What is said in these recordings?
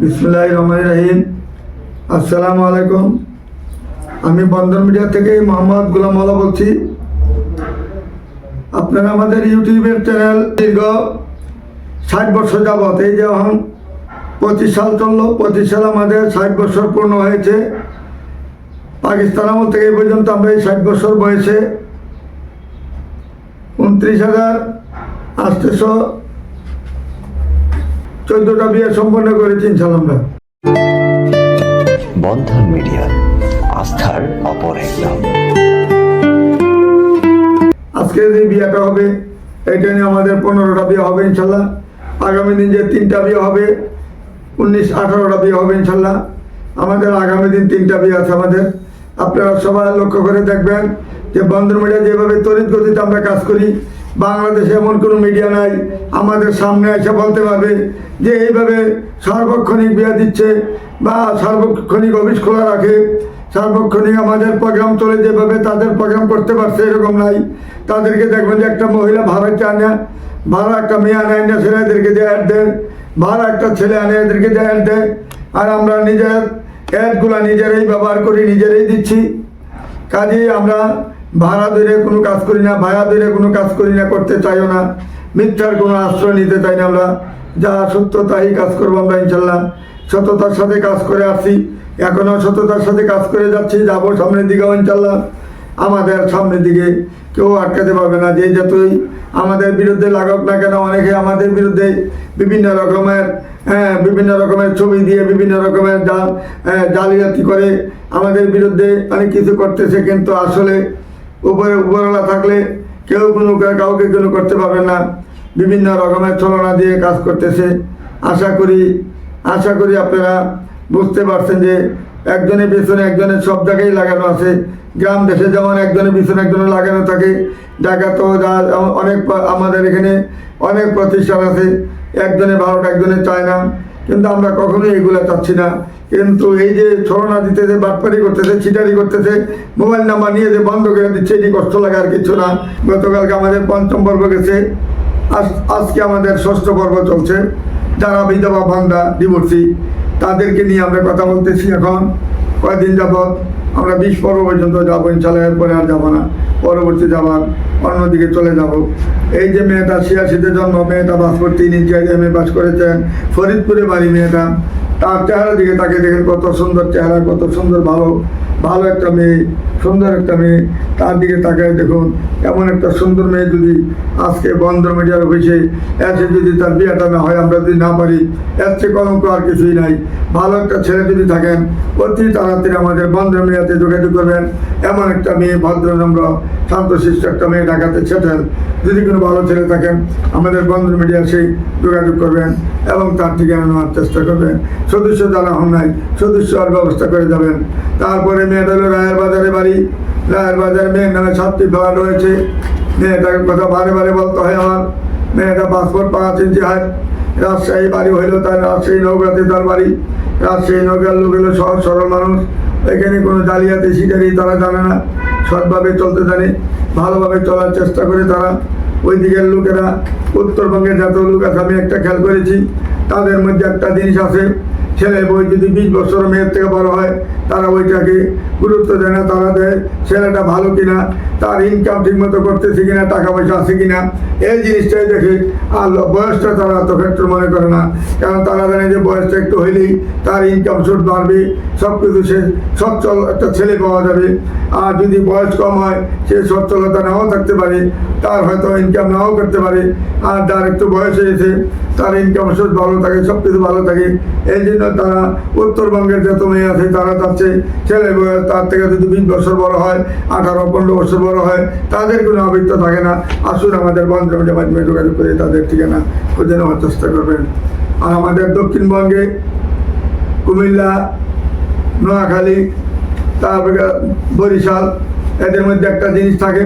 বিসমুল্লাহ রহমান রাহিম আসসালামু আলাইকুম আমি বন্ধন মিডিয়া থেকে মোহাম্মদ গুলাম মালা বলছি। আপনারা আমাদের ইউটিউবের চ্যানেল দীর্ঘ ষাট বছর যাবত এই যে এখন পঁচিশ সাল চলল, পঁচিশ সাল আমাদের ষাট বছর পূর্ণ হয়েছে। পাকিস্তান আমল থেকে এই পর্যন্ত আমরা এই ষাট বছর বয়সে উনত্রিশ হাজার আটশোশো চোদ্দোটা বিয়ে সম্পন্ন করেছি ইনশাল্লাহ বন্ধন মিডিয়া আস্থার অপর এক নাম। আজকে যে বিয়েটা হবে এটা নিয়ে আমাদের পনেরোটা বিয়ে হবে ইনশাল্লাহ আগামী দিন যে তিনটা বিয়ে হবে উনিশ আঠারোটা বিয়ে হবে ইনশাল্লাহ আমাদের আগামী দিন তিনটা বিয়ে আছে আমাদের। আপনারা সবাই লক্ষ্য করে দেখবেন যে বন্ধন মিডিয়া যেভাবে তড়িৎ গতিতে আমরা কাজ করি বাংলাদেশে এমন কোনো মিডিয়া নাই। আমাদের সামনে এসে বলতে পারবে যে এইভাবে সার্বক্ষণিক বিয়ে দিচ্ছে বা সার্বক্ষণিক অফিস খোলা রাখে। সার্বক্ষণিক আমাদের প্রোগ্রাম চলে যেভাবে তাদের প্রোগ্রাম করতে পারছে এরকম নাই। তাদেরকে দেখবেন যে একটা মহিলা ভাড়া চায় না। ভাড়া একটা মেয়ে আনে না ছেলেদেরকে দিয়ে অ্যাড দেয়। ভাড়া একটা ছেলে আনে, এদেরকে দিয়ে অ্যাড দেয়। আর আমরা নিজের অ্যাডগুলো নিজেরাই ব্যবহার করি, নিজেরাই দিচ্ছি। কাজেই আমরা ভাড়া ধরে কোনো কাজ করি না ভাড়া ধরে কোনো কাজ করি না করতে চাইও না মিথ্যার কোনো আশ্রয় নিতে চাই না আমরা। যা সত্য তাই কাজ করব আমরা ইনশাল্লাহ। সততার সাথে কাজ করে আসছি। এখনও সততার সাথে কাজ করে যাচ্ছি যাব সামনের দিকেও ইনশাল্লাহ। আমাদের সামনের দিকে কেউ আটকাতে পারবে না যে যতই আমাদের বিরুদ্ধে লাগাক না কেন অনেকে আমাদের বিরুদ্ধে বিভিন্ন রকমের হ্যাঁ বিভিন্ন রকমের ছবি দিয়ে বিভিন্ন রকমের জাল হ্যাঁ, জালিয়াতি করে আমাদের বিরুদ্ধে অনেক কিছু করতেছে কিন্তু আসলে উপরে উপরওয়ালা থাকলে কেউ কোনো কাউকে কোনো করতে পারবে না। বিভিন্ন রকমের ছলনা দিয়ে কাজ করতেছে। আশা করি আশা করি আপনারা বুঝতে পারছেন যে একজনের পিছনে একজনের সব জায়গায় লাগানো আছে। গ্রাম দেশে যেমন একজনের পিছনে একজনের লাগানো থাকে, ঢাকা তো অনেক আমাদের এখানে অনেক প্রতিষ্ঠান আছে। একজনে ভারত একজনে চায় না কিন্তু আমরা কখনোই এগুলো চাচ্ছি না। কিন্তু এই যে ছলনা দিতেছে, বাটপারি করতেছে, ছিটারি করতেছে, মোবাইল নাম্বার নিয়ে যে বন্ধ করে দিচ্ছে, এটি কষ্ট লাগে আর কিছু না। গতকালকে আমাদের পঞ্চম পর্ব গেছে। আজ, আজকে আমাদের ষষ্ঠ পর্ব চলছে। যারা বিধবা ভান্দা ডিভোর্সি তাদেরকে নিয়ে আমরা কথা বলতেছি এখন। কয়েকদিন যাবৎ আমরা বিশ পর্ব পর্যন্ত যাব ইনশাল্লাহ এরপরে আর যাব না। পরবর্তী যাবার অন্যদিকে চলে যাব। এই যে মেয়েটা ছিয়াশিতে জন্ম, মেয়েটা পাসপোর্ট তিন ইঞ্চি এম এ পাস করেছেন। ফরিদপুরে বাড়ি মেয়েটা। তার চেহারা দিকে তাকে দেখেন, কত সুন্দর চেহারা, কত সুন্দর ভালো ভালো একটা মেয়ে, সুন্দর একটা মেয়ে। তার দিকে তাকায় দেখুন, এমন একটা সুন্দর মেয়ে যদি আজকে বন্ধ মিডিয়ার অফিসে এসে যদি তার বিয়েটা না হয়, আমরা যদি না পারি, এর চেয়ে কলঙ্ক আর কিছুই নাই। ভালো একটা ছেলে যদি থাকেন, অতি তাড়াতাড়ি আমাদের বন্ধ মিডিয়াতে যোগাযোগ করবেন। এমন একটা মেয়ে, ভদ্র, নম্র, শান্তশিষ্ট একটা মেয়ে ঢাকাতে ছেটেন। যদি কোনো ভালো ছেলে থাকেন, আমাদের বন্দর মিডিয়া সেই যোগাযোগ করবেন এবং তার ঠিকানা নেওয়ার চেষ্টা করবেন। সদস্য যারা হন নাই, সদস্য ব্যবস্থা করে যাবেন। তারপরে মেয়েটা হলো রায়ের বাজারে বাড়ি। রায়ের বাজারে মেয়ের নামে সাতটি ফ্ল্যাট রয়েছে। মেয়েটার কথা বারে বারে বলতে হয় আমার। মেয়েটা পাসপোর্ট পাঁচ ইঞ্চি হাত রাজশাহী বাড়ি হইল তার, রাজশাহী নৌকাতে তার বাড়ি। রাজশাহী নৌকার লোক হলো সহজ সরল মানুষ। এখানে কোনো জালিয়াতি শিকারি তারা জানে না। সৎভাবে চলতে জানে, ভালোভাবে চলার চেষ্টা করে তারা। ওই দিকের লোকেরা, উত্তরবঙ্গের যত লোক আছে, আমি একটা খেয়াল করেছি, তাদের মধ্যে একটা জিনিস আছে। ছেলে বই যদি বিশ বছর মেয়ের থেকে বড় হয় তারা ওইটাকে গুরুত্ব দেয় না, তারা দেয়, ছেলেটা ভালো কিনা, তার ইনকাম ঠিকমতো করতেছে কিনা, টাকা পয়সা আছে কিনা, এই জিনিসটাই দেখে আর বয়সটা তারা এত ফ্যাক্টর মনে করে না। কারণ তারা জানে যে বয়সটা একটু হইলেই তার ইনকাম সোর্স বাড়বে সব কিছু সে সচ্ছল একটা ছেলে পাওয়া যাবে। আর যদি বয়স কম হয়, সে সচ্ছলতা নাও থাকতে পারে, তার হয়তো ইনকাম নাও করতে পারে। আর যার একটু বয়স হয়েছে, তার ইনকাম সোর্স ভালো থাকে সব কিছু ভালো থাকে, এই জন্য তারা উত্তরবঙ্গের যত মেয়ে আছে, তারা চাচ্ছে ছেলে বয়স তার থেকে যদি বিশ বছর বড় হয়, আঠারো, পনেরো বছর বড় হয়, তাদের কোনো আবৃত্ত থাকে না। আসুন আমাদের বন্ধুদের মাধ্যমে যোগাযোগ করে তাদের ঠিকানা খুঁজে নেওয়ার চেষ্টা করবেন। আর আমাদের দক্ষিণবঙ্গে কুমিল্লা, নোয়াখালী, তারপরে বরিশাল, এদের মধ্যে একটা জিনিস থাকে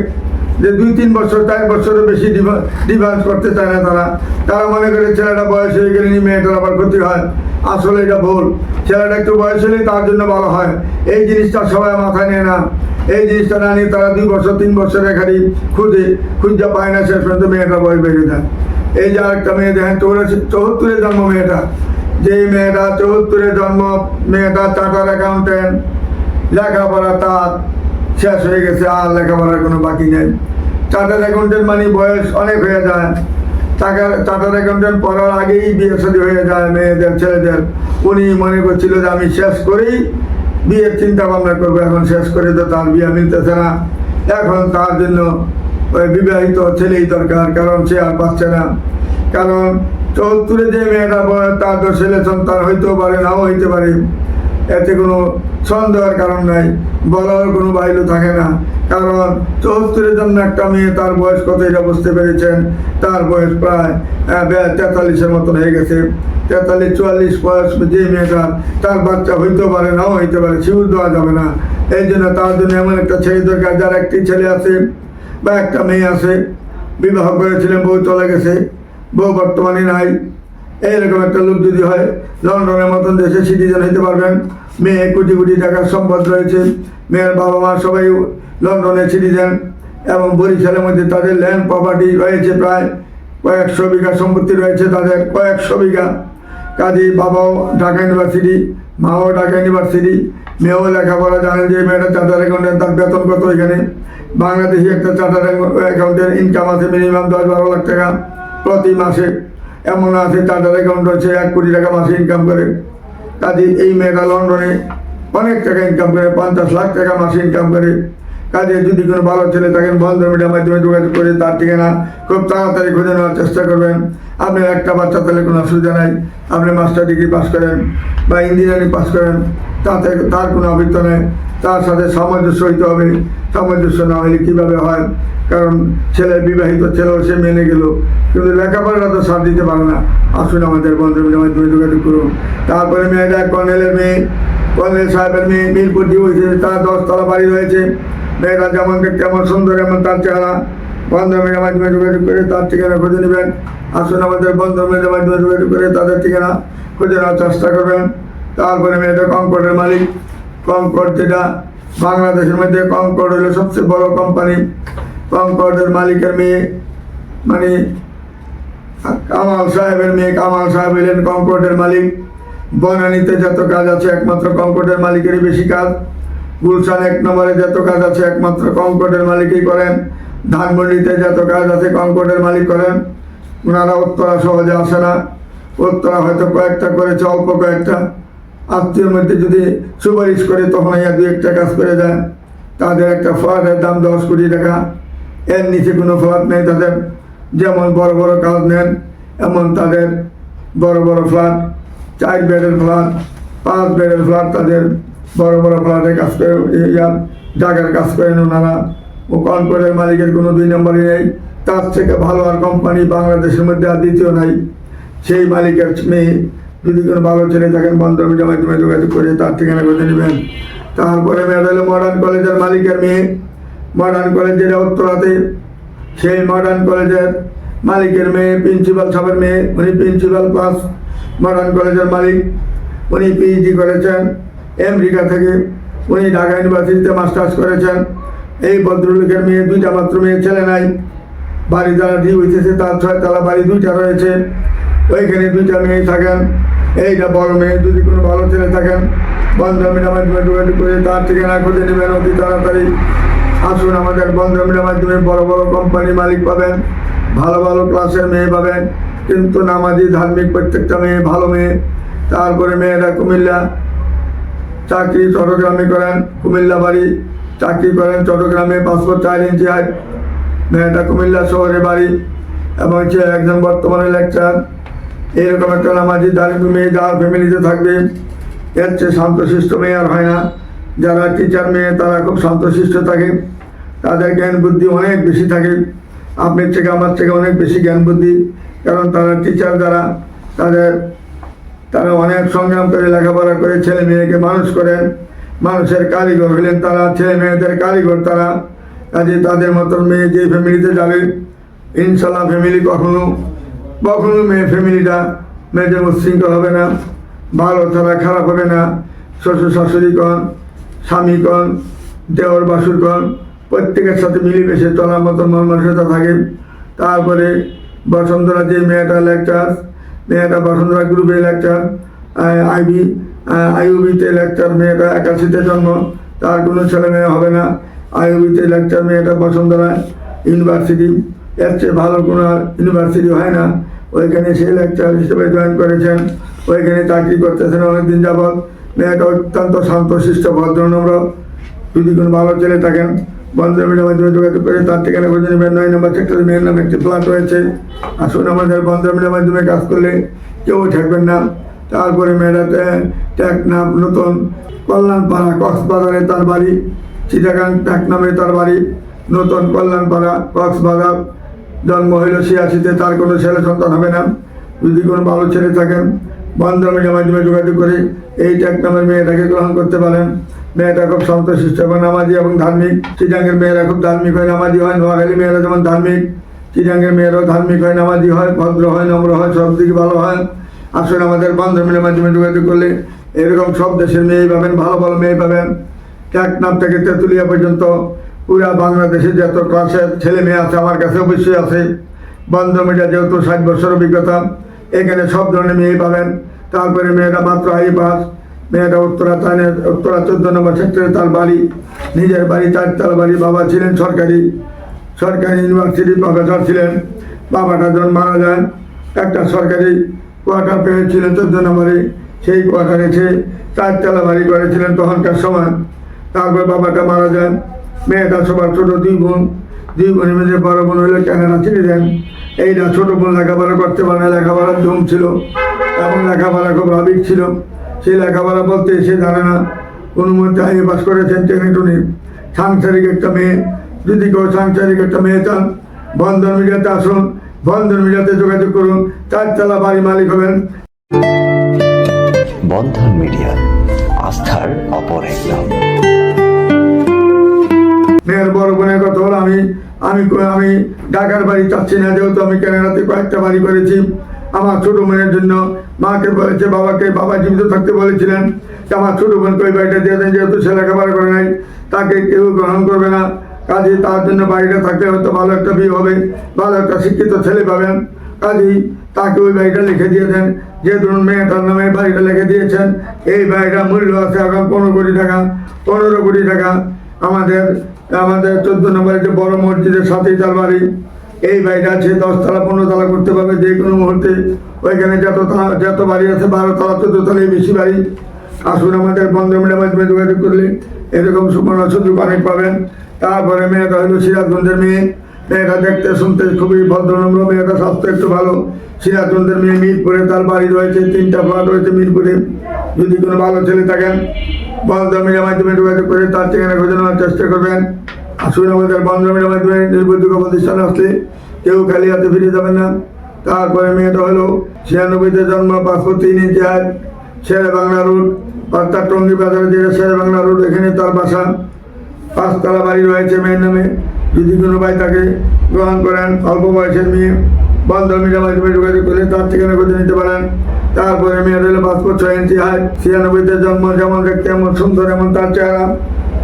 যে দুই, তিন বছর, চার বছরের বেশি ডিভান্স করতে চায় না তারা। তারা মনে করে ছেলেটা বয়স হয়ে গেলে মেয়েটার আবার ক্ষতি হয়। আসলে এটা ভুল। ছেলেটা একটু বয়স হলেই তার জন্য ভালো হয়। এই জিনিসটা সবাই মাথায় নেয় না। এই জিনিসটা না নিয়ে তারা দুই বছর, তিন বছর এখানে খুঁজে খুঁজে পায় না শেষ পর্যন্ত মেয়েটার বয়স বেড়ে যায়। এই যে আরেকটা মেয়ে দেখেন, চৌরাশি, চৌহত্তরের জন্ম মেয়েটা। যে মেয়েটা চৌত্তরে জন্ম, মেয়েটা চার্টার অ্যাকাউন্টেন্ট লেখাপড়া তার। শেষ হয়ে গেছে, আর লেখাপড়ার কোনো বাকি নেই। চার্টার অ্যাকাউন্টেন্ট মানে বয়স অনেক হয়ে যায়। টাকার চার্টার অ্যাকাউন্টেন্ট পড়ার আগেই বিয়ে শাদী হয়ে যায় মেয়েদের, ছেলেদের। উনি মনে করছিল যে আমি শেষ করেই বিয়ের চিন্তা ভাবনা করব, এখন শেষ করে তো তার বিয়ে মিলতেছে না। এখন তার জন্য ওই বিবাহিত ছেলেই দরকার, কারণ সে আর পাচ্ছে না। কারণ চৌত্তরে যে মেয়েটা তার তো ছেলে সন্তান হইতেও পারে, নাও হইতে পারে। এতে কোনো সন্দেহের কারণ নাই বলার কোনো বাইলু থাকে না। কারণ চৌত্তরের জন্য একটা মেয়ে, তার বয়স কত এটা বুঝতে পেরেছেন? তার বয়স প্রায় তেতাল্লিশের মতন হয়ে গেছে। তেতাল্লিশ, চুয়াল্লিশ বয়স যে মেয়েটা, তার বাচ্চা হইতে পারে, নাও হইতে পারে, শিউর দেওয়া যাবে না। এই জন্য তার জন্য এমন একটা ছেলে দরকার, যার একটি ছেলে আছে বা একটা মেয়ে আছে। বিবাহ করেছিলেন, বউ চলে গেছে, বউ বর্তমানে নাই। এইরকম একটা লোক যদি হয়, লন্ডনের মতন দেশে সিটিজেন হইতে পারবেন। মেয়ে কোটি কোটি টাকার সম্পদ রয়েছে। মেয়ের বাবা মা সবাই লন্ডনের সিটিজেন এবং বরিশালের মধ্যে তাদের ল্যান্ড প্রপার্টি রয়েছে প্রায় কয়েকশো বিঘা সম্পত্তি রয়েছে তাদের কয়েকশো বিঘা। কাজী বাবাও ঢাকা ইউনিভার্সিটি, মাও ঢাকা ইউনিভার্সিটি, মেয়েও লেখাপড়া জানেন যে মেয়েটা চার্টার অ্যাকাউন্টেন্ট, তার বেতন কত এখানে? বাংলাদেশি একটা চার্টার অ্যাকাউন্টেন্ট ইনকাম আছে মিনিমাম দশ বারো লাখ টাকা প্রতি মাসে। এমন আছে চার্টার অ্যাকাউন্ট হচ্ছে এক কোটি টাকা মাসে ইনকাম করে। কাজে এই মেয়েটা লন্ডনে অনেক টাকা ইনকাম করে পঞ্চাশ লাখ টাকা মাসে ইনকাম করে। কাজে যদি কোনো ভালো ছেলে থাকেন বন্ধ মিডিয়ার মাধ্যমে যোগাযোগ করে তার ঠিকানা খুব তাড়াতাড়ি খুঁজে নেওয়ার চেষ্টা করবেন। আপনার একটা বাচ্চা তাহলে কোনো অসুবিধা নাই। আপনি মাস্টার ডিগ্রি পাস করেন বা ইঞ্জিনিয়ারিং পাস করেন, তাতে তার কোনো অভিজ্ঞতা নেই। তার সাথে সামঞ্জস্য হইতে হবে। সামঞ্জস্য না হলে কীভাবে হয়? কারণ ছেলে বিবাহিত ছেলেও সে মেনে গেল। কিন্তু লেখাপড়াটা তো সার দিতে পারে না। আসুন আমাদের বন্ধু মাধ্যমে যোগাযোগ করুন। তারপরে মেয়েটা কর্নেলের মেয়ে, কর্নেল সাহেবের মেয়ে মিরপুর দিয়ে হয়েছে। তার দশতলা বাড়ি রয়েছে। মেয়েরা যেমন দেখতে এমন সুন্দর এমন তার চেহারা। বন্ধ মিডিয়ার মাধ্যমে যোগাযোগ করে তার ঠিকানা খুঁজে নেবেন। আসুন আমাদের বন্ধ মিডিয়ার মাধ্যমে যোগাযোগ করে তাদের ঠিকানা খুঁজে নেওয়ার চেষ্টা করবেন। তারপরে মেয়েটা কঙ্কটের মালিক। কঙ্কট যেটা বাংলাদেশের মধ্যে কঙ্কট হলো সবচেয়ে বড় কোম্পানি কঙ্কটের মালিকের মেয়ে মানে কামাল সাহেবের মেয়ে কামাল সাহেব হলেন কঙ্কটের মালিক। বনানীতে যত কাজ আছে, একমাত্র কঙ্কটের মালিকেরই বেশি কাজ। গুলশান এক নম্বরে যত কাজ আছে একমাত্র কঙ্কটের মালিকই করেন। ধানমন্ডিতে যত কাজ আছে কঙ্কটের মালিক করেন। ওনারা উত্তরা সহজে আসে না। উত্তরা হয়তো কয়েকটা করেছে, অল্প কয়েকটা। আত্মীয়র মধ্যে যদি সুপারিশ করে তখন ইয়া দু একটা কাজ করে দেয় তাদের একটা ফ্ল্যাটের দাম দশ কোটি টাকা। এর নিচে কোনো ফ্ল্যাট নেই তাদের। যেমন বড় বড় কাজ নেন, এমন তাদের বড় বড় ফ্ল্যাট চার বেডের ফ্ল্যাট পাঁচ বেডের ফ্ল্যাট তাদের বড় বড় ফ্ল্যাটে কাজ করে ইয়ার জায়গার কাজ করেন ওনারা। ও কনকটের মালিকের কোনো দুই নম্বরই নেই। তার থেকে ভালো আর কোম্পানি বাংলাদেশের মধ্যে আর দ্বিতীয় নাই। সেই মালিকের মেয়ে যদি কোনো ভালো ছেলে থাকেন বন্ধ মিডিয়ার মাধ্যমে যোগাযোগ করে তার ঠিকানা খুঁজে নেবেন। তারপরে মেয়েটা হলো মডার্ন কলেজের মালিকের মেয়ে। মডার্ন কলেজ যেটা উত্তরাতে। সেই মডার্ন কলেজের মালিকের মেয়ে প্রিন্সিপাল সাহেবের মেয়ে, উনি প্রিন্সিপাল প্লাস মডার্ন কলেজের মালিক। উনি পিএইচডি করেছেন। আমেরিকা থেকে উনি ঢাকা ইউনিভার্সিটিতে মাস্টার্স করেছেন। এই ভদ্রলোকের মেয়ে দুইটা মাত্র মেয়ে, ছেলে নাই। বাড়ি যারা দিয়ে হইতেছে তার ছয়তলা বাড়ি দুইটা রয়েছে। ওইখানে দুইটা মেয়ে থাকেন। এইটা বড় মেয়ে, যদি কোনো ভালো ছেলে থাকেন বন্ধমিনের মাধ্যমে যোগাযোগ করে তার ঠিকানা খুঁজে নেবেন। অতি তাড়াতাড়ি আসুন আমাদের বন্ধমিনের মাধ্যমে। বড় বড় কোম্পানি মালিক পাবেন। ভালো ভালো ক্লাসের মেয়ে পাবেন। কিন্তু নামাজি, ধার্মিক প্রত্যেকটা মেয়ে ভালো মেয়ে। তারপরে মেয়েরা কুমিল্লা চাকরি চট্টগ্রামে করেন, কুমিল্লা বাড়ি। চাকরি করেন চট্টগ্রামে পাসপোর্ট চার ইঞ্চি হাইট। মেয়েটা কুমিল্লা শহরে বাড়ি। এবং সে একজন বর্তমানে লেকচার এরকম একটা নামাজি ধার্মিক মেয়ে যার ফ্যামিলিতে থাকবে। এর চেয়ে শান্তশিষ্ট মেয়ে আর হয় না। যারা টিচার মেয়ে, তারা খুব শান্তশিষ্ট থাকে। তাদের জ্ঞান বুদ্ধি অনেক বেশি থাকে। আপনার থেকে, আমার থেকে অনেক বেশি জ্ঞান বুদ্ধি। কারণ তারা টিচার যারা, তাদের তারা অনেক সংগ্রাম করে, লেখাপড়া করে, ছেলে মেয়েকে মানুষ করেন। মানুষের কারিগর হলেন তারা, ছেলে মেয়েদের কারিগর তারা। কাজে তাদের মতন মেয়ে যে ফ্যামিলিতে যাবে, ইনশাল্লাহ ফ্যামিলি কখনো কখনো মেয়ে ফ্যামিলিটা মেয়েদের উচ্ছৃঙ্খল হবে না, ভালো তারা খারাপ হবে না। শ্বশুর শাশুড়ি কন, স্বামী কন, দেওর বাসুর কন, প্রত্যেকের সাথে মিলেমিশে চলার মতন মন মানসিকতা থাকে। তারপরে বসন্তরা যে মেয়েটা লেকচার মেয়েটা বসুন্ধরা গ্রুপে লেকচার আইবি আইউবিতে লেকচার মেয়েটা একাশিতে জন্ম, তার কোনো ছেলে মেয়ে হবে না। আইউবিতে লেকচার মেয়েটা বসুন্ধরা ইউনিভার্সিটি এর চেয়ে ভালো কোনো ইউনিভার্সিটি হয় না। ওইখানে সে লেকচার হিসেবে জয়েন করেছেন, ওইখানে চাকরি করতেছেন অনেকদিন যাবৎ। মেয়েটা অত্যন্ত শান্তশিষ্ট, ভদ্রনম্র। যদি কোনো ভালো ছেলে থাকেন বন্ধুমিলের মাধ্যমে যোগাযোগ করে তার ঠিকানা খুঁজে নেবেন। নয় নম্বর সেক্টরে মেয়ের নামে একটি ফ্ল্যাট রয়েছে। আসুন আমাদের বন্ধুমিলের মাধ্যমে কাজ করলে কেউ ঠেকবেন না। তারপরে মেয়েরাতে ট্যাক নাম নতুন কল্যাণপাড়া, কক্সবাজারে তার বাড়ি, চিটাগাং ট্যাক নামে তার বাড়ি, নতুন কল্যাণপাড়া, কক্সবাজার, জন্ম হইল ছিয়াশিতে, তার কোনো ছেলে সন্তান হবে না। যদি কোনো ভালো ছেলে থাকেন বন্ধ মিডিয়ার মাধ্যমে যোগাযোগ করে। এই ট্যাগ নামের মেয়েটাকে গ্রহণ করতে পারেন। মেয়েটা খুব সন্তোষিষ্ট এবং নামাজি এবং ধার্মিক। চিটাঙ্গের মেয়েরা খুব ধার্মিক হয়, নামাজি হয়। নোয়াখালী মেয়েরা যেমন ধার্মিক, চিটাঙ্গের মেয়েরাও ধার্মিক হয়, নামাজি হয়, ভদ্র হয়, নম্র হয়, সব দিকে ভালো হয়। আসলে আমাদের বন্ধ মিডিয়ার মাধ্যমে যোগাযোগ করলে এরকম সব দেশের মেয়ে পাবেন, ভালো ভালো মেয়ে পাবেন। নাম থেকে তেঁতুলিয়া পর্যন্ত পুরা বাংলাদেশে যত ক্লাসের ছেলে মেয়ে আছে, আমার কাছে অবশ্যই আছে। বন্ধ মিডিয়া যেহেতু ষাট বছর অভিজ্ঞতা এখানে সব ধরনের মেয়ে পাবেন। তারপরে মেয়েটা মাত্র আই পাস। মেয়েটা উত্তরা তানের উত্তরা চোদ্দ নম্বর সেক্টরে তার বাড়ি। নিজের বাড়ি, চারতলা বাড়ি। বাবা ছিলেন সরকারি। সরকারি ইউনিভার্সিটি প্রফেসর ছিলেন। বাবাটা যখন মারা যায় একটা সরকারি কোয়ার্টার পেয়েছিলেন চোদ্দ নম্বরে। সেই কোয়ার্টারে সে চারতলা বাড়ি করেছিলেন তখনকার সময়। তারপর বাবাটা মারা যায় মেয়েটা সবার ছোটো দুই বোন। দুই বোনের মধ্যে বড় বোন হইলে কেনারা ছেড়ে দেন। এইটা ছোট বোন লেখাপড়া করতে পারে না লেখাপড়ার ধুম ছিল। এবং লেখাপড়া খুব ভাবিক ছিল। সেই লেখাপড়া বলতে সে জানে না। কোনো মধ্যে আইএ পাস করেছেন টেনে টুনে। সাংসারিক একটা মেয়ে। যদি কেউ সাংসারিক একটা মেয়ে চান বন্ধন মিডিয়াতে আসুন বন্ধন মিডিয়াতে যোগাযোগ করুন। চারতলা বাড়ি মালিক হবেন। বন্ধন মিডিয়া আস্থার অপর এক নাম। মেয়ের বড় বোনের কথা হলো আমি আমি আমি ঢাকার বাড়ি চাচ্ছি না, যেহেতু আমি ক্যানাডাতে কয়েকটা বাড়ি করেছি। আমার ছোট বোনের জন্য মাকে বলেছে বাবাকে বাবা জীবিত থাকতে বলেছিলেন যে আমার ছোট বোনকে ওই বাড়িটা দিয়ে দেন, যেহেতু সে লেখাপড়া করে নাই, তাকে কেউ গ্রহণ করবে না। কাজেই তার জন্য বাড়িটা থাকলে হয়তো ভালো একটা বিয়ে হবে, ভালো একটা শিক্ষিত ছেলে পাবেন। কাজেই তাকে ওই বাড়িটা লিখে দিয়েছেন যে ধরুন মেয়েটার নামে বাড়িটা লিখে দিয়েছেন, এই বাড়িটার মূল্য আছে এখন পনেরো কোটি টাকা, পনেরো কোটি টাকা আমাদের আমাদের চোদ্দ নম্বরে যে বড় মসজিদের সাথেই তার বাড়ি। এই বাড়িটা আছে, দশতলা পনেরো তলা করতে পারবে যে কোনো মুহূর্তে। ওইখানে যত যত বাড়ি আছে বারো তলা চোদ্দ তলায় বেশি বাড়ি। আসুন আমাদের বন্ধ মিডিয়ার মাধ্যমে যোগাযোগ করলে এরকম সুবর্ণ সুযোগ অনেক পাবেন। তারপরে মেয়েটা হলো সিরাজগঞ্জের মেয়ে। মেয়েটা দেখতে, শুনতে খুবই ভদ্রনম্র মেয়েটা স্বাস্থ্য একটু ভালো। সিরাজগঞ্জের মেয়ে মিরপুরে তার বাড়ি রয়েছে, তিনটা ফ্ল্যাট রয়েছে মিরপুরে। যদি কোনো ভালো ছেলে থাকেন বন্ধ মিডিয়ার মাধ্যমে যোগাযোগ করে তার ঠিকানা খুঁজে নেওয়ার চেষ্টা করবেন। আসুন আমাদের বন্ধ মিডিয়ার মাধ্যমে নির্ভরযোগ্য প্রতিষ্ঠানে আসলে কেউ খালি হাতে ফিরে যাবেন না। তারপরে মেয়েটা হলো ছিয়ানব্বইতে জন্ম পাসপোর্ট তিন ইঞ্চি হাত শেরে বাংলা রোড অর্থাৎ টঙ্গি বাজারে যেটা শেরে বাংলা রোড এখানে তার বাসা। পাঁচতলা বাড়ি রয়েছে মেয়ের নামে। যদি কোনো ভাই তাকে গ্রহণ করেন। অল্প বয়সের মেয়ে। বন্ধ মিডিয়া মাধ্যমে যোগাযোগ করলে তার ঠিকানা খুঁজে নিতে পারেন। তারপরে মেয়ের হলো পাসপোর্ট ছয় ইঞ্চি হাইট ছিয়ানব্বইতে জন্ম, যেমন দেখতে এমন সুন্দর, এমন তার চেহারা।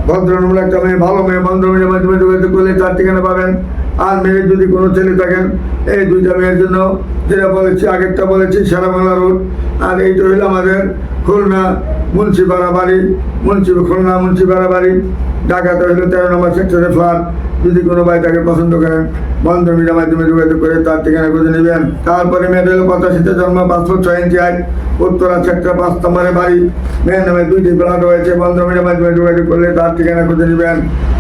ভদ্রনম্র একটা মেয়ে, ভালো মেয়ে বন্ধ মিডিয়া মাধ্যমে যোগাযোগ করলে তার ঠিকানা পাবেন। আর মেয়ের যদি কোনো ছেলে থাকেন, এই দুইটা মেয়ের জন্য যেটা বলেছি, আগেরটা বলেছি, সারা বাংলা রোড। আর এইটা হইল আমাদের খুলনা মুন্সিপাড়া বাড়ি মুন্সি খুলনা মুন্সিপাড়া বাড়ি ঢাকাতে হইল তেরো নম্বর সেক্টরে ফ্ল্যাট যদি কোনো ভাই তাকে পছন্দ করেন বন্ধ মিডিয়ার মাধ্যমে যোগাযোগ করে তার ঠিকানা খুঁজে নেবেন। তারপরে মেয়েটা হলো পঁচাশিতে জন্ম পাসপোর্ট ছয় ইঞ্চি হাইট উত্তরা সেক্টর পাঁচ নম্বরে বাড়ি। মেয়ের নামে দুইটি ফ্ল্যাট রয়েছে বন্ধ মিডিয়ার মাধ্যমে যোগাযোগ করলে তার ঠিকানা খুঁজে নেবেন।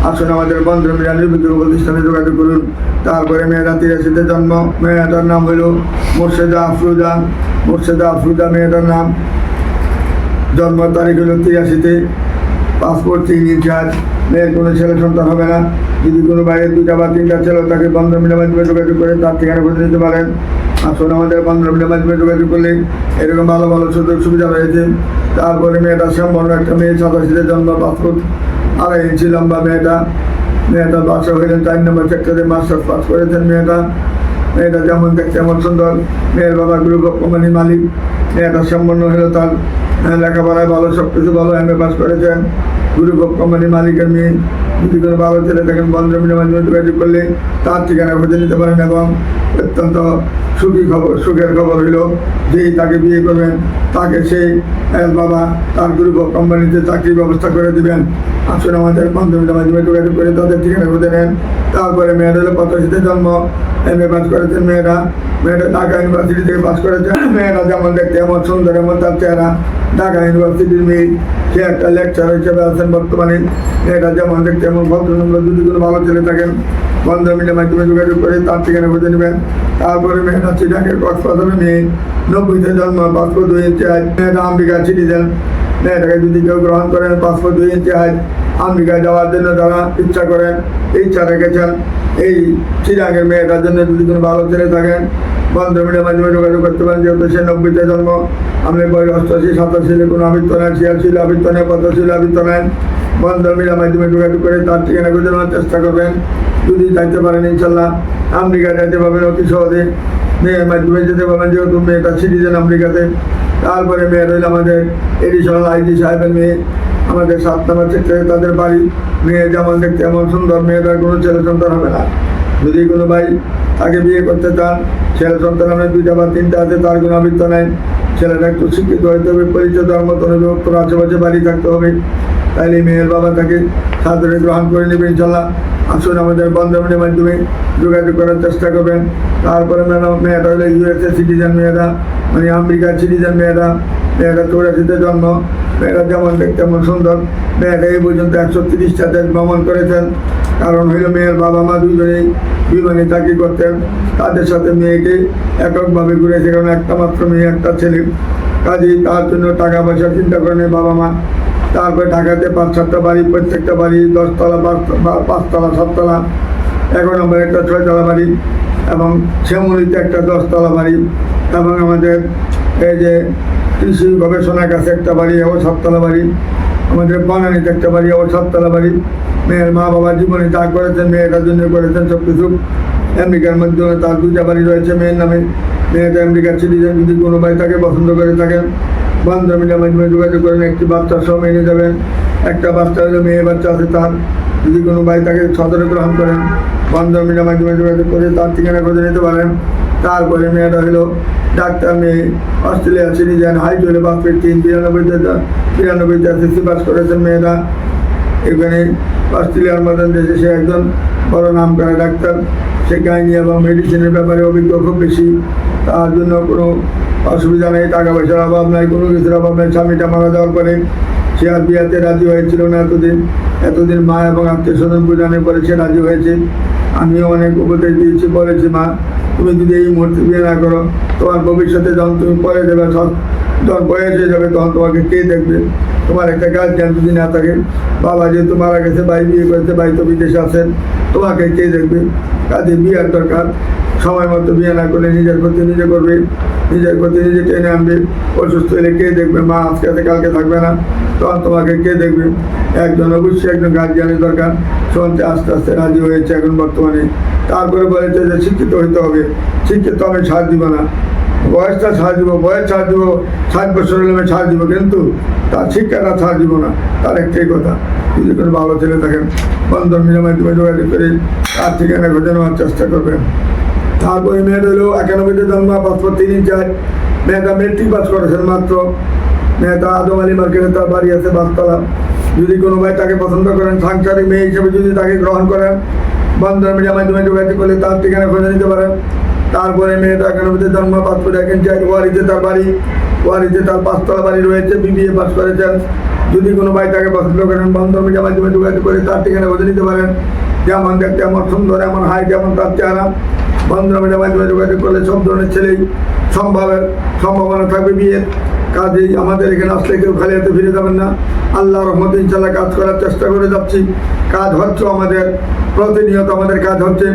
আসুন আমাদের বন্ধ মিডিয়া নির্বিঘ্ন প্রতিষ্ঠানে যোগাযোগ করুন। তারপরে মেয়েরা তিরাশিতে জন্ম, মেয়েটার নাম হলো মোর্শেদা আফরুজা। মোর্শেদা আফরুজা, মেয়েটার নাম জন্ম তারিখ হলো তিরাশিতে। পাসপোর্ট তিন ইনচার্জ মেয়ের কোনো ছেলে সন্তান হবে না। যদি কোনো বাইরের দুইটা বা তিনটা ছেলে তাকে বন্ধন মিডিয়ার মাধ্যমে যোগাযোগ করে তার ঠিকানা খুঁজে নিতে পারেন। আসলে আমাদের মিডিয়ার মাধ্যমে যোগাযোগ করলে এরকম ভালো ভালো সুযোগ সুবিধা রয়েছে। তারপরে মেয়েটা সম্পন্ন একটা মেয়ে, সাতাশিতে জন্ম, পাসপোর্ট আড়াই ইঞ্চি লম্বা মেয়েটা। মেয়েটা বাসা হইলেন চার নম্বর সেক্টরে, মাস্টার্স পাস করেছেন মেয়েটা। মেয়েটা যেমন দেখতে এমন সুন্দর, মেয়ের বাবা গুরু কোম্পানির মালিক, মেয়েটা সম্পন্ন হলো তার লেখাপড়ায় ভালো সব কিছু ভালো এম এ পাস করেছেন। গুরু কোম্পানির মালিকের মেয়ে, যদি কোনো ভালো ছেলে থাকেন বন্ধ যোগাযোগ করলে তার ঠিকানা খুঁজে নিতে পারেন এবং অত্যন্ত সুখী খবর, সুখের খবর হইল যেই তাকে বিয়ে করবেন, তাকে সেই বাবা তার গ্রুপ কোম্পানিতে চাকরির ব্যবস্থা করে দিবেন। আসুন আমাদের বন্ধমিনের মাধ্যমে যোগাযোগ করে তাদের ঠিকানা খুঁজে নেন। তারপরে মেয়েরা হলো পঁচাশিতে জন্ম, এম এ পাস করেছেন মেয়েরা মেয়েরা ঢাকা ইউনিভার্সিটি থেকে পাস করেছেন মেয়েরা যেমন দেখতে এমন সুন্দর, এমন তার চেহারা। ঢাকা ইউনিভার্সিটির মেয়ে, সে একটা লেকচার হিসেবে আছেন বর্তমানে। মেয়েরা যেমন দেখতে এমন ভদ্রনম্র যদি কোনো ভালো ছেলে থাকেন বন্ধ মিলের মাধ্যমে যোগাযোগ করে তার ঠিকানা খুঁজে নেবেন। তারপরে মেয়েরা চিটাঙ্গের কক্সবাজারে মেয়ে। নব্বইতে জন্ম, পাসপোর্ট দুই ইঞ্চি আজ মেয়েরা আমেরিকা সিটিজেন মেয়েটাকে যদি কেউ গ্রহণ করেন, পাসপোর্ট দুই ইঞ্চি আজ আমেরিকায় যাওয়ার জন্য যারা ইচ্ছা করেন, ইচ্ছা রেখেছেন, এই চিরাঙ্গের মেয়েটার জন্য যদি কোনো ভালো ছেলে থাকেন বন্ধ মিলের মাধ্যমে যোগাযোগ করতে পারেন, যেহেতু সে নব্বইতে জন্ম। আপনি বয়স অষ্টাশি সাতাশি, কোনো আবৃত্ত নেন ছিয়াশি আবৃত্ত নেন পঁচাশি আবৃত্ত নেন বন্ধ মিলের মাধ্যমে যোগাযোগ করে তার ঠিকানা খুঁজে নেওয়ার চেষ্টা করবেন। যদি যাইতে পারেন, ইনশাল্লাহ আমেরিকা যাইতে পারবেন অতি সহজে। মেয়ের মাধ্যমে যেতে পারবেন, যেহেতু মেয়েটা সিটিজেন আমেরিকাতে। তারপরে মেয়ে রইল আমাদের এডিশনাল আইজি সাহেবের মেয়ে, আমাদের সাত নম্বর সেক্টরে তাদের বাড়ি। মেয়ে যেমন দেখতে এমন সুন্দর মেয়েটার কোনো ছেলে সন্তান হবে না। যদি কোনো ভাই তাকে বিয়ে করতে চান, ছেলে সন্তান আমার দুইটা বা তিনটা আছে, তার কোনো আবৃত্ত নেই। ছেলেটা একটু শিক্ষিত হইতে হবে দেওয়ার মতন হবে আশেপাশে বাড়ি থাকতে হবে। তাইলে মেয়ের বাবা তাকে সাদরে গ্রহণ করে নেবে, ইনশাল্লাহ। আসুন আমাদের বন্ধনের মাধ্যমে যোগাযোগ করার চেষ্টা করবেন। তারপরে ম্যাডাম, মেয়েটা হলো ইউএসএ সিটিজেন মেয়েরা মানে আমেরিকার সিটিজেন মেয়েরা মেয়েরা চৌরাশিতে জন্ম মেয়েরা যেমন দেখতে তেমন সুন্দর। মেয়েটা এই পর্যন্ত একশো তিরিশটা দেশ ভ্রমণ করেছেন। কারণ হইল মেয়ের বাবা মা দুজনেই বিমানে চাকরি করতেন। তাদের সাথে মেয়েকে এককভাবে ঘুরেছে, কারণ একটা মাত্র মেয়ে, একটা ছেলে। কাজেই তার জন্য টাকা পয়সা চিন্তা করেন বাবা মা। তারপরে ঢাকাতে পাঁচ সাতটা বাড়ি, প্রত্যেকটা বাড়ি দশতলা পাঁচ পাঁচতলা, সাততলা, এগারো নম্বর একটা ছয়তলা বাড়ি এবং শ্যামলিতে একটা দশতলা বাড়ি এবং আমাদের এই যে কৃষি গবেষণার কাছে একটা বাড়ি, ও সাততলা বাড়ি, আমাদের বানানিতে একটা বাড়ি, ও সাততলা বাড়ি। মেয়ের মা বাবা জীবনে যা করেছেন মেয়েটার জন্য করেছেন সব কিছু আমেরিকার মাধ্যমে তার দুইটা বাড়ি রয়েছে মেয়ের নামে। মেয়েটা আমেরিকার সিটিজেন যদি কোনো বাড়ি তাকে পছন্দ করে থাকেন। বান্ধবীরা মাধ্যমে যোগাযোগ করেন, একটি বাচ্চার সহ এনে যাবেন একটা বাচ্চা মেয়ে বাচ্চা আছে তার, যদি কোনো ভাই তাকে সদরে গ্রহণ করেন বান্ধবীরা মাধ্যমে যোগাযোগ করে তার ঠিকানা খুঁজে নিতে পারেন। তারপরে মেয়েটা হলো ডাক্তার মেয়ে, অস্ট্রেলিয়া সিটিজেন হলে পাঁচ ফিট তিন বিরানব্বইতে বিরানব্বইতে এসএসসি পাস করেছেন মেয়েরা এখানে অস্ট্রেলিয়ার মতন দেশে সে একজন বড় নাম করা ডাক্তার। সে গাইনি এবং মেডিসিনের ব্যাপারে অভিজ্ঞ খুব বেশি। তার জন্য কোনো অসুবিধা নেই টাকা পয়সার অভাব নাই, কোনো কিছুর অভাব নেই। স্বামীটা মারা যাওয়ার পরে সে আর বিয়াতে রাজি হয়েছিল না এতদিন। এতদিন মা এবং আত্মীয় স্বজন পূজানের পরে সে রাজি হয়েছে। আমিও অনেক উপদেশ দিয়েছি, বলেছি, মা তুমি যদি এই মুহূর্তে বিয়ে না করো, তোমার ভবিষ্যতে যখন তুমি পরে সব যখন বয়স হয়ে যাবে, তখন তোমাকে কে দেখবে? তোমার একটা গার্জিয়ান যদি না থাকে, বাবা যেহেতু মারা গেছে, ভাই বিয়ে করেছে, ভাই তো বিদেশে আছেন তোমাকে কে দেখবে? কাজে বিয়ের দরকার। সময় মতো বিয়ে না করে নিজের প্রতি নিজে করবে, নিজের প্রতি নিজে টেনে আনবে। অসুস্থ হলে কে দেখবে? মা আজকে কালকে থাকবে না। তখন তোমাকে কে দেখবে? একজন অবশ্যই একজন গার্জিয়ানের দরকার। শুনতে আস্তে আস্তে রাজি হয়েছে এখন বর্তমানে। তারপরে বলেছে যে শিক্ষিত হইতে হবে, শিক্ষিত আমি ছাড় দিব না। বয়সটা ছাড় দিব, বয়স ছাড় দিব, ষাট বছর হলে আমি ছাড় দিব, কিন্তু তার শিক্ষাটা ছাড় দিব না, তার একটাই কথা। যদি কোনো ভালো ছেলে থাকেন, বন্ধন মাধ্যমে যোগাযোগ করে তার ঠিকানা খুঁজে নেওয়ার চেষ্টা করবেন। তারপরে মেয়েটা হলো একানব্বইতে জন্ম পাসপোর্ট তিন চার মেয়েটা মেট্রিক পাস করেছেন মাত্র। মেয়েটা আদম আলী মার্কেটে তার বাড়ি আছে বাসতলা। যদি কোনো ভাই তাকে পছন্দ করেন, সাংসারিক মেয়ে হিসেবে যদি তাকে গ্রহণ করেন বন্ধন মিডিয়ার মাধ্যমে যোগাযোগ করলে তার ঠিকানা খুঁজে নিতে পারেন। তারপরে মেয়েটা একানব্বইতে জন্ম, পাসপোর্ট এখন চাই ওয়ারিতে তার বাড়ি, ওয়ারিতে তার পাঁচতলা বাড়ি রয়েছে, বিবিএ পাস করেছেন যদি কোনো ভাই তাকে পছন্দ করেন, বন্ধন মিডিয়ার মাধ্যমে যোগাযোগ করে তার ঠিকানা খুঁজে নিতে পারেন। যেমন দেখতে এমন সুন্দর, এমন হাইট এমন তার চেহারা। বন্ধনের মাধ্যমে যোগাযোগ করলে সব ধরনের ছেলেই সম্ভাবের সম্ভাবনা থাকবে বিয়ের। কাজেই আমাদের এখানে আসলে কেউ খালি হাতে ফিরে যাবেন না। আল্লাহ রহমত ইনশাল্লাহ কাজ করার চেষ্টা করে যাচ্ছি। কাজ হচ্ছে আমাদের, প্রতিনিয়ত আমাদের কাজ হচ্ছে।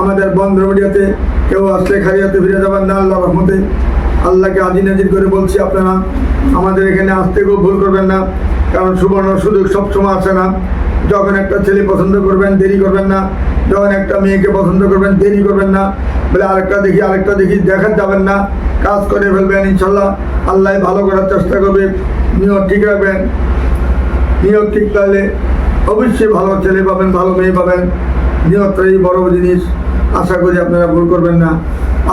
আমাদের বন্ধ মিডিয়াতে কেউ আসলে খালি হাতে ফিরে যাবেন না, আল্লাহ রহমতে। আল্লাহকে আজি নাজির করে বলছি আপনারা, আমাদের এখানে আসতে কেউ ভুল করবেন না। কারণ সুবর্ণ সুযোগ সবসময় আসে না। যখন একটা ছেলে পছন্দ করবেন, দেরি করবেন না। যখন একটা মেয়েকে পছন্দ করবেন, দেরি করবেন না। বলে আরেকটা দেখি আরেকটা দেখি দেখা যাবেন না। কাজ করে ফেলবেন, ইনশাল্লাহ। আল্লাহ ভালো করার চেষ্টা করবে, নিয়ত ঠিক রাখবেন। নিয়ত ঠিক তাহলে অবশ্যই ভালো ছেলে পাবেন, ভালো মেয়ে পাবেন। নিয়ত্রই বড় জিনিস। আশা করি আপনারা ভুল করবেন না।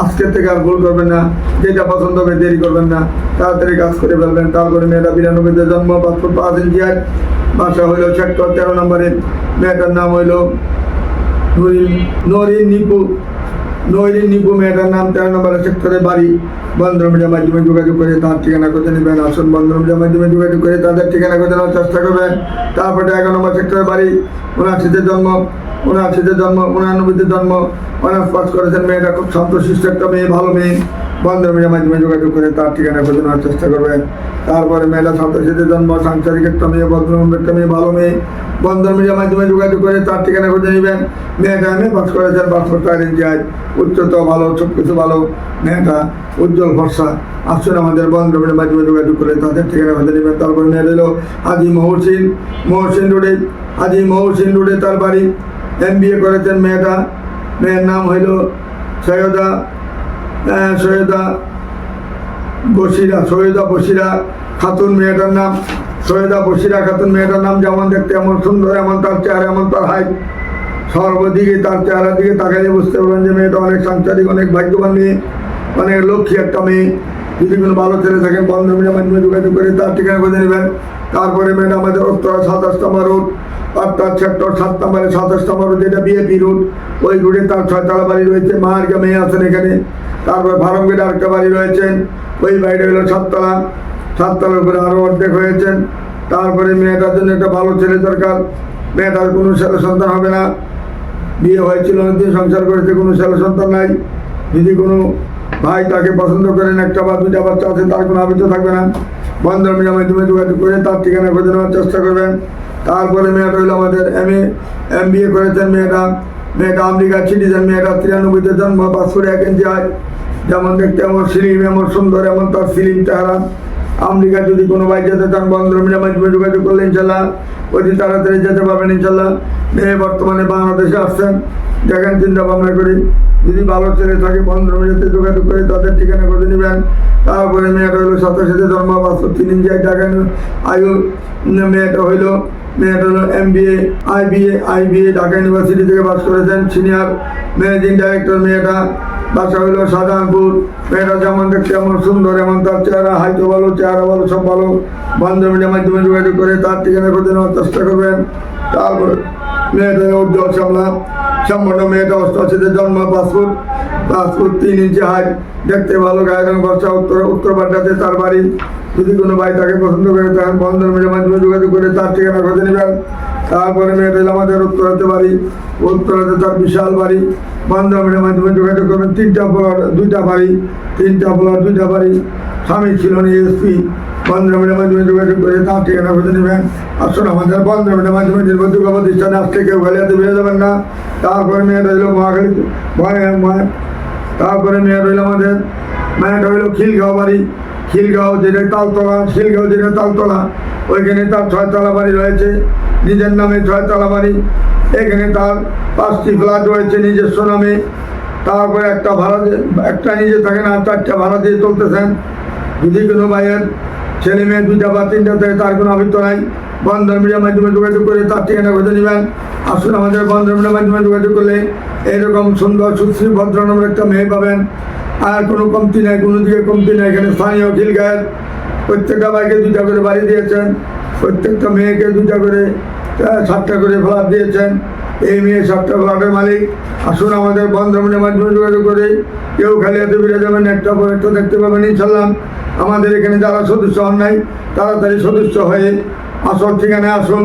আজকে থেকে আর ভুল করবেন না। যেটা পছন্দ হবে দেরি করবেন না। তাড়াতাড়ি কাজ করে ফেলবেন। তারপরে মেয়েটা বিরানব্বইতে জন্ম পাসপোর্ট পাঁচ ইঞ্চি আর বাসা হইল সেক্টর তেরো নম্বরে মেয়েটার নাম হইল নরিন নরিন নিপু মেয়েটার নাম তেরো নম্বর সেক্টরে বাড়ি। বন্ধ মিডিয়ার মাধ্যমে যোগাযোগ করে তার ঠিকানা কোথায় নেবেন। আসুন বন্ধ মিডিয়ার মাধ্যমে যোগাযোগ করে তাদের ঠিকানা কোথায় নেওয়ার চেষ্টা করবেন। তারপরে এগারো নম্বর সেক্টরে বাড়ি। উনআশিতে জন্ম উনআশিতে জন্ম উনানব্বইতে জন্ম। অনার্স পাস করেছেন মেয়েটা, খুব শান্তশিষ্ট একটা মেয়ে, ভালো মেয়ে। বন্ধ মিডিয়ার মাধ্যমে যোগাযোগ করে তার ঠিকানা খুঁজে নেওয়ার চেষ্টা করবেন তারপরে মেয়েটা সাতাশিতে জন্ম, সাংসারিক একটা মেয়ে মেয়ে, ভালো মেয়ে। বন্ধন মিডিয়ার মাধ্যমে যোগাযোগ করে তার ঠিকানা খুঁজে নেবেন। মেয়েটা আমি পাস করেছেন পাসপোর্ট ইঞ্চি আজ উচ্চতা ভালো, সব কিছু ভালো। মেয়েটা উজ্জ্বল ভরসা আসুন আমাদের বন্ধ মিডিয়ার মাধ্যমে যোগাযোগ করে তাদের ঠিকানা খুঁজে নেবেন। তারপর মেয়ে এলো আজি মহসিন মহসিন রোডে। আজি মহসিন রোডে তার বাড়ি। এম বি এ করেছেন মেয়েটা। মেয়ের নাম হইল সৈয়দা সৈয়দা বসিরা সৈয়দা বসিরা খাতুন মেয়েটার নাম, সৈয়দা বসিরা খাতুন মেয়েটার নাম যেমন দেখতে এমন সুন্দর, এমন তার চেহারা, এমন তার হাইট। সর্বদিকে তার চেহারার দিকে তাকাইলে বুঝতে পারবেন যে মেয়েটা অনেক সাংসারিক, অনেক ভাগ্যবান মেয়ে, অনেক লক্ষ্মী একটা মেয়ে। যদি কোনো ভালো ছেলে থাকেন বন্ধ মিডিয়ার মাধ্যমে যোগাযোগ করে তার ঠিকানা খুঁজে নেবেন। তারপরে মেয়েটা আমাদের উত্তরা সাতাশ নম্বর রোড, অর্থাৎ সেক্টর সাত নম্বরে সাতাশ নম্বর রোড, যেটা বিএপি রোড ওই রোডে তার ছয়তলা বাড়ি রয়েছে। মাহার্গা মেয়ে আছেন এখানে। তারপর ভারমগেটে আরেকটা বাড়ি রয়েছেন, ওই বাড়িটা হলো সাততলা। সাততলার উপরে আরও অর্ধেক হয়েছেন। তারপরে মেয়েটার জন্য একটা ভালো ছেলে দরকার। মেয়েটার কোনো ছেলে সন্তান হবে না। বিয়ে হয়েছিল অনেকদিন, সংসার করেছে, কোনো ছেলে সন্তান নাই। যদি কোনো ভাই তাকে পছন্দ করেন, একটা বা দুটা বাচ্চা আছে, তার কোনো আবিত থাকবে না। বন্ধন মিডিয়ার মাধ্যমে যোগাযোগ করে তার ঠিকানা খুঁজে নেওয়ার চেষ্টা করবেন। তারপরে মেয়েটা হইল আমাদের M A, M B A করেছেন মেয়েটা। মেয়েটা আমেরিকার সিটিজেন মেয়েটা তিরানব্বইতে জন্ম পাঁচশো এক ইঞ্চি হয় যেমন দেখতে এমন সিলিম, এমন সুন্দর, এমন তার সিলিম চেহারা। আমেরিকা যদি কোনো ভাই যেতে চান বন্ধ মিডিয়ার মাধ্যমে যোগাযোগ করলে ইনশাল্লাহ। অতি তাড়াতাড়ি যেতে পারবেন ইনশাল্লাহ। মেয়ে বর্তমানে বাংলাদেশে আসছেন। দেখেন, চিন্তা ভাবনা করি। যদি ভালো ছেলে থাকে বন্ধ মিডিয়াতে যোগাযোগ করে তাদের ঠিকানা করে নেবেন। তারপরে মেয়েটা হলো সাতাশিতে জন্ম পাঁচশো তিন ইঞ্চিয়ায় টাকা আয়ু, মেয়েটা হইল, মেয়েটা হলো M B A, I B A, I B A, Dhaka university থেকে পাস করেছেন। সিনিয়র ম্যানেজিং ডাইরেক্টর মেয়েটা। বাসা হইল শাহজাহানপুর। মেয়েরা যেমন দেখতে এমন সুন্দর, এমন তার চেহারা, হাইটও ভালো, চেহারা ভালো, সব ভালো। বন্ধ মিডিয়ার মাধ্যমে যোগাযোগ করে তার ঠিকানা খুঁজে নেওয়ার চেষ্টা করবেন। তারপর মেয়েটা উজ্জ্বল সামলা। সম্পূর্ণ মেয়েটা অষ্টআশিতে জন্ম পাসপোর্ট। পাসপোর্ট তিন ইঞ্চি হাইট, দেখতে ভালো, গায়ে রং বর্ষা, উত্তর উত্তর পাড্ডাতে তার বাড়ি। যদি কোনো ভাই তাকে পছন্দ করে তখন বন্ধন মিডিয়ার মাধ্যমে যোগাযোগ করে তার ঠিকানা খুঁজে নেবেন। তারপরে মেয়েটা আমাদের উত্তরাতে বাড়ি উত্তরাতে তার বিশাল বাড়ি। বন্ধন মিডিয়ার মাধ্যমে যোগাযোগ করবেন তিনটা প্লট দুইটা বাড়ি, তিনটা প্লট দুইটা বাড়ি। স্বামী ছিল না, এসপি। বন্ধনের মাধ্যমে যোগাযোগ করে তার ঠিকানা খুঁজে নেবেন। আসুন আমাদের বন্ধনের মাধ্যমে নির্ভরযোগ্য প্রতিষ্ঠানে আসলে কেউ গালিয়াতে বেরিয়ে যাবেন না। তারপরে মেয়েটা হইল মহাখালী মহা- মহা- তারপরে মেয়েটা হইল আমাদের মেয়েটা হইল খিলগাঁও বাড়ি। খিলগাঁও যেটা তালতলা, খিলগাঁও যেটা তালতলা। ওইখানে তার ছয়তলা বাড়ি রয়েছে। নিজের নামে ছয়তলা বাড়ি এখানে তার পাঁচটি ফ্ল্যাট রয়েছে নিজস্ব নামে। তারপরে একটা ভাড়া একটা নিজে থাকেন আর চারটা ভাড়া দিয়ে চলতেছেন। যদি কোনো ভাইয়ের ছেলে মেয়ে দুইটা বা তিনটা থাকে, তার কোনো আবৃত্ত নাই। বন্ধন মিডিয়ার মাধ্যমে যোগাযোগ করে তার ঠিকানা খুঁজে নেবেন। আসুন আমাদের বন্ধন মিডিয়ার মাধ্যমে যোগাযোগ করলে এরকম সুন্দর, সুশ্রী ভদ্রনমের একটা মেয়ে পাবেন। আর কোনো কমতি নাই, কোনো দিকে কমতি নাই। এখানে স্থানীয় খিলগায়ের প্রত্যেকটা বাইকে দুইটা করে বাড়ি দিয়েছেন। প্রত্যেকটা মেয়েকে দুটা করে সাতটা করে ফ্ল্যাট দিয়েছেন। এই মেয়ে সাতটা ফ্ল্যাটের মালিক। আসুন আমাদের বন্ধনের মাধ্যমে যোগাযোগ করে, কেউ খালি হাতে ফিরে যাবেন একটা পর একটা দেখতে পাবেন ইনশাল্লাহ আমাদের এখানে যারা সদস্য হন নাই, তাড়াতাড়ি সদস্য হয়ে আসল ঠিকানায় আসুন।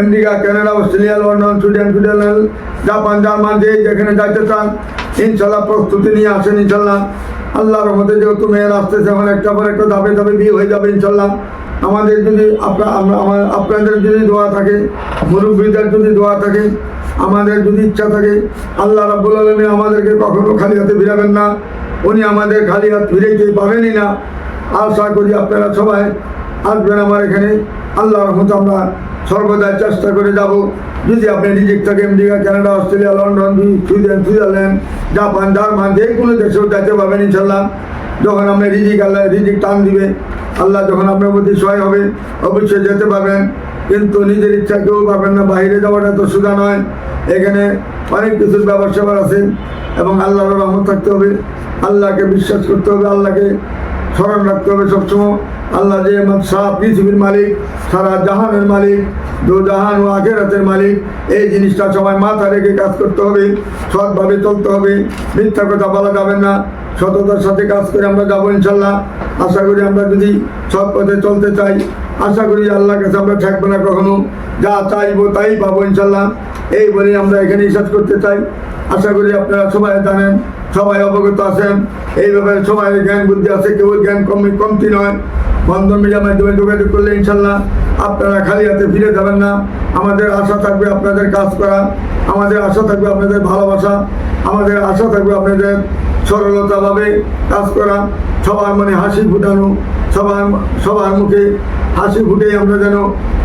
America Canada Australia London, Sweden, Switzerland, Japan, German, যে যেখানে যাইতে চান ইনশাল্লাহ প্রস্তুতি নিয়ে আসেন ইনশাল্লাহ আল্লাহর মধ্যে যেহেতু মেয়ের আসতেছে, এখন একটা পর একটা ধাপে ধাপে বিয়ে হয়ে যাবে ইনশাল্লাহ আমাদের যদি আপনার আপনাদের যদি দোয়া থাকে, মুরব্বীদের যদি দোয়া থাকে, আমাদের যদি ইচ্ছা থাকে, আল্লাহ রাব্বুল আলমী আমাদেরকে কখনো খালি হাতে ফিরাবেন না। উনি আমাদের খালি হাত ফিরে ফিরেতে পাবেনই না। আশা করি আপনারা সবাই আসবেন আমার এখানে। আল্লাহ রহমত আমরা সর্বদাই চেষ্টা করে যাব। যদি আপনি রিজিক থাকে America, Canada, Australia, London, Sweden, Switzerland, Japan, German যে কোনো দেশেও যাইতে পারবেন ইনশাল্লাহ যখন আপনি রিজিক আল্লাহ রিজিক টান দিবে, আল্লাহ যখন আপনার প্রতি সহায় হবে, অবশ্যই যেতে পারবেন। কিন্তু নিজের ইচ্ছা কেউ পারবেন না, বাইরে যাওয়াটা তো সুদা নয়। এখানে অনেক কিছুর স্যাপার আছে এবং আল্লাহর রহমত থাকতে হবে, আল্লাহকে বিশ্বাস করতে হবে, আল্লাহকে স্মরণ রাখতে হবে সবসময়। আল্লাহ যে সারা পৃথিবীর মালিক, সারা জাহানের মালিক, দু জাহান ও আখেরাতের মালিক, এই জিনিসটা সবাই মাথা রেখে কাজ করতে হবে। সৎভাবে চলতে হবে, মিথ্যা কথা বলা যাবে না। সততার সাথে কাজ করে আমরা যাব ইনশাল্লাহ। আশা করি আমরা যদি সৎ পথে চলতে চাই, আশা করি আল্লাহর কাছে আমরা থাকব না কখনো। যা চাইব তাই পাবো ইনশাল্লাহ। এই বলে আমরা এখানে শেষ করতে চাই। আশা করি আপনারা সবাই জানেন, সবাই অবগত আছেন। এই ব্যাপারে সবাই জ্ঞান বুদ্ধি আছে কেউ জ্ঞান কম কমতি নয়। বন্ধন মিডিয়ার মাধ্যমে যোগাযোগ করলে ইনশাল্লাহ আপনারা খালি হাতে ফিরে যাবেন না। আমাদের আশা থাকবে আপনাদের কাজ করা, আমাদের আশা থাকবে আপনাদের ভালোবাসা, আমাদের আশা থাকবে আপনাদের সরলতাভাবে কাজ করা সবার মনে হাসি ফুটানো সবার সবার মুখে হাসি ফুটে আমরা যেন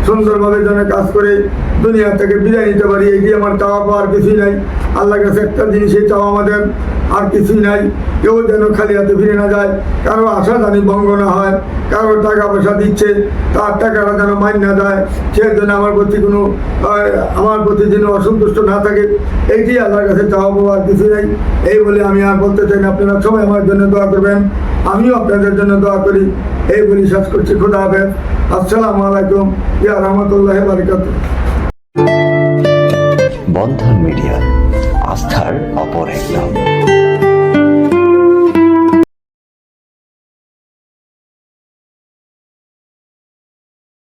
সুন্দরভাবে যেন কাজ করে দুনিয়া থেকে বিদায় নিতে পারি, এই এগিয়ে আমার চাওয়া পাওয়ার কিছুই নাই। আল্লাহর কাছে একটা জিনিসই চাওয়া আমাদের আর কিছুই নাই। কেউ যেন খালি হাতে ফিরে না যায়, কারও আশা জানি ভঙ্গ না হয়, কারও টাকা পয়সা দিচ্ছে, তার টাকাটা যেন মাইন না যায়। সে যেন আমার প্রতি কোনো আমার প্রতি যেন অসন্তুষ্ট না থাকে এইটি আল্লাহর কাছে চাওয়া আর কিছুই নাই। এই বলে আমি আর বলতে চাই না, আপনারা সবাই আমার জন্য দোয়া করবেন, আমিও আপনাদের জন্য দোয়া করি। এই বলি শেষ করছি। খোদা হাফেজ। আসসালামু আলাইকুম। ইয়া রহমতুল্লাহ বারকাতুহ। বন্ধন মিডিয়া আস্থার অপর এক নাম।